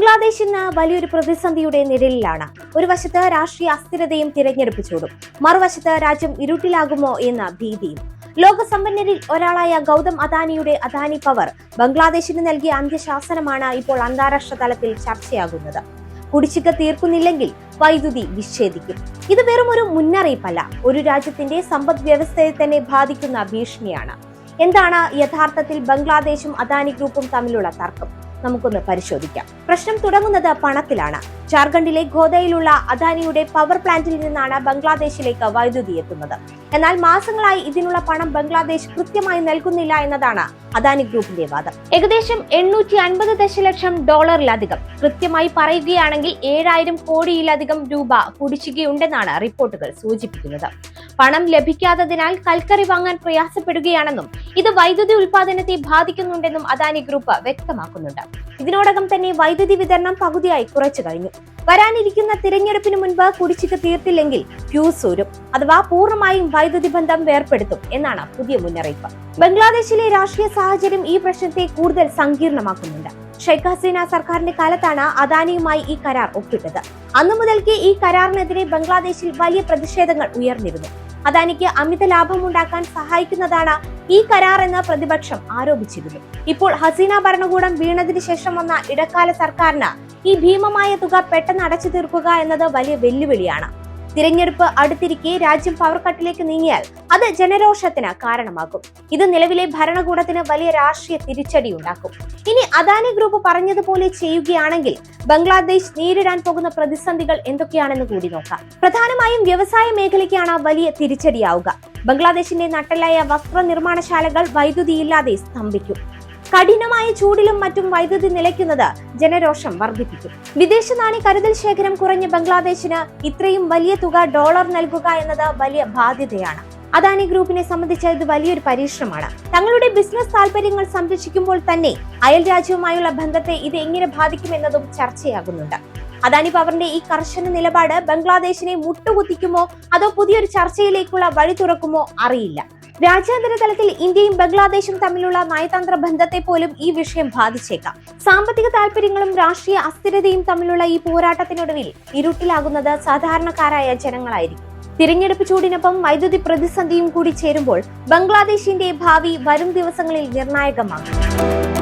ബംഗ്ലാദേശ് ഇന്ന് വലിയൊരു പ്രതിസന്ധിയുടെ നിഴലിലാണ്. ഒരു വശത്ത് രാഷ്ട്രീയ അസ്ഥിരതയും തിരഞ്ഞെടുപ്പ് ചൂടും മറുവശത്ത് രാജ്യം ഇരുട്ടിലാകുമോ എന്ന ഭീതിയും. ലോകസമ്പന്നരിൽ ഒരാളായ ഗൗതം അദാനിയുടെ അദാനി പവർ ബംഗ്ലാദേശിന് നൽകിയ അന്ത്യശാസനമാണ് ഇപ്പോൾ അന്താരാഷ്ട്ര തലത്തിൽ ചർച്ചയാകുന്നത്. കുടിശ്ശിക തീർക്കുന്നില്ലെങ്കിൽ വൈദ്യുതി വിച്ഛേദിക്കും. ഇത് വെറും ഒരു മുന്നറിയിപ്പല്ല ഒരു രാജ്യത്തിന്റെ സമ്പദ് വ്യവസ്ഥയെ തന്നെ ബാധിക്കുന്ന ഭീഷണിയാണ്. എന്താണ് യഥാർത്ഥത്തിൽ ബംഗ്ലാദേശും അദാനി ഗ്രൂപ്പും തമ്മിലുള്ള തർക്കം? നമുക്കൊന്ന് പരിശോധിക്കാം. പ്രശ്നം തുടങ്ങുന്നത് പണത്തിലാണ്. ജാർഖണ്ഡിലെ ഗോദയിലുള്ള അദാനിയുടെ പവർ പ്ലാന്റിൽ നിന്നാണ് ബംഗ്ലാദേശിലേക്ക് വൈദ്യുതി എത്തുന്നത്. എന്നാൽ മാസങ്ങളായി ഇതിനുള്ള പണം ബംഗ്ലാദേശ് കൃത്യമായി നൽകുന്നില്ല എന്നതാണ് അദാനി ഗ്രൂപ്പിന്റെ വാദം. ഏകദേശം എണ്ണൂറ്റി അൻപത് ദശലക്ഷം ഡോളറിലധികം. കൃത്യമായി പറയുകയാണെങ്കിൽ ഏഴായിരം കോടിയിലധികം രൂപ കുടിശ്ശികയുണ്ടെന്നാണ് റിപ്പോർട്ടുകൾ സൂചിപ്പിക്കുന്നത്. പണം ലഭിക്കാത്തതിനാൽ കൽക്കറി വാങ്ങാൻ പ്രയാസപ്പെടുകയാണെന്നും ഇത് വൈദ്യുതി ഉൽപാദനത്തെ ബാധിക്കുന്നുണ്ടെന്നും അദാനി ഗ്രൂപ്പ് വ്യക്തമാക്കുന്നുണ്ട്. ഇതിനോടകം തന്നെ വൈദ്യുതി വിതരണം പകുതിയായി കുറച്ചു കഴിഞ്ഞു. വരാനിരിക്കുന്ന തിരഞ്ഞെടുപ്പിന് മുൻപ് കുടിശ്ശിക തീർത്തില്ലെങ്കിൽ ഫ്യൂസ് ഊരും അഥവാ പൂർണമായും വൈദ്യുതി ബന്ധം വേർപ്പെടുത്തും എന്നാണ് പുതിയ മുന്നറിയിപ്പ്. ബംഗ്ലാദേശിലെ രാഷ്ട്രീയ സാഹചര്യം ഈ പ്രശ്നത്തെ കൂടുതൽ സങ്കീർണമാക്കുന്നുണ്ട്. ഷെയ്ഖ് ഹസീന സർക്കാരിന്റെ കാലത്താണ് അദാനിയുമായി ഈ കരാർ ഒപ്പിട്ടത്. അന്നു മുതൽക്ക് ഈ കരാറിനെതിരെ ബംഗ്ലാദേശിൽ വലിയ പ്രതിഷേധങ്ങൾ ഉയർന്നിരുന്നു. അദാനിക്ക് അമിത ലാഭം ഉണ്ടാക്കാൻ സഹായിക്കുന്നതാണ് ഈ കരാർ എന്ന് പ്രതിപക്ഷം ആരോപിച്ചിരുന്നു. ഇപ്പോൾ ഹസീന ഭരണകൂടം വീണതിന് ശേഷം വന്ന ഇടക്കാല സർക്കാരിന് ഈ ഭീമമായ തുക പെട്ടെന്ന് അടച്ചു തീർക്കുക എന്നത് വലിയ വെല്ലുവിളിയാണ്. തിരഞ്ഞെടുപ്പ് അടുത്തിരിക്കെ രാജ്യം പവർ കട്ടിലേക്ക് നീങ്ങിയാൽ അത് ജനരോഷത്തിന് കാരണമാകും. ഇത് നിലവിലെ ഭരണകൂടത്തിന് വലിയ രാഷ്ട്രീയ തിരിച്ചടി ഉണ്ടാക്കും. ഇനി അദാനി ഗ്രൂപ്പ് പറഞ്ഞതുപോലെ ചെയ്യുകയാണെങ്കിൽ ബംഗ്ലാദേശ് നേരിടാൻ പോകുന്ന പ്രതിസന്ധികൾ എന്തൊക്കെയാണെന്ന് കൂടി നോക്കാം. പ്രധാനമായും വ്യവസായ മേഖലയ്ക്കാണ് വലിയ തിരിച്ചടിയാവുക. ബംഗ്ലാദേശിന്റെ നട്ടലായ വസ്ത്ര നിർമ്മാണശാലകൾ വൈദ്യുതിയില്ലാതെ സ്തംഭിക്കും. കഠിനമായ ചൂടിലും മറ്റും വൈദ്യുതി നിലയ്ക്കുന്നത് ജനരോഷം വർദ്ധിപ്പിക്കും. വിദേശ നാണി കരുതൽ ശേഖരം കുറഞ്ഞ ബംഗ്ലാദേശിന് ഇത്രയും വലിയ തുക ഡോളർ നൽകുക എന്നത് വലിയ ബാധ്യതയാണ്. അദാനി ഗ്രൂപ്പിനെ സംബന്ധിച്ച് ഇത് വലിയൊരു പരീക്ഷണമാണ്. തങ്ങളുടെ ബിസിനസ് താല്പര്യങ്ങൾ സംരക്ഷിക്കുമ്പോൾ തന്നെ അയൽ രാജ്യവുമായുള്ള ബന്ധത്തെ ഇത് എങ്ങനെ ബാധിക്കുമെന്നതും ചർച്ചയാകുന്നുണ്ട്. അദാനി പവറിന്റെ ഈ കർശന നിലപാട് ബംഗ്ലാദേശിനെ മുട്ടുകുത്തിക്കുമോ അതോ പുതിയൊരു ചർച്ചയിലേക്കുള്ള വഴി തുറക്കുമോ അറിയില്ല. രാജ്യാന്തര തലത്തിൽ ഇന്ത്യയും ബംഗ്ലാദേശും തമ്മിലുള്ള നയതന്ത്ര ബന്ധത്തെ പോലും ഈ വിഷയം ബാധിച്ചേക്കാം. സാമ്പത്തിക താല്പര്യങ്ങളും രാഷ്ട്രീയ അസ്ഥിരതയും തമ്മിലുള്ള ഈ പോരാട്ടത്തിനൊടുവിൽ ഇരുട്ടിലാകുന്നത് സാധാരണക്കാരായ ജനങ്ങളായിരിക്കും. തിരഞ്ഞെടുപ്പ് ചൂടിനൊപ്പം വൈദ്യുതി പ്രതിസന്ധിയും കൂടി ചേരുമ്പോൾ ബംഗ്ലാദേശിന്റെ ഭാവി വരും ദിവസങ്ങളിൽ നിർണായകമാകും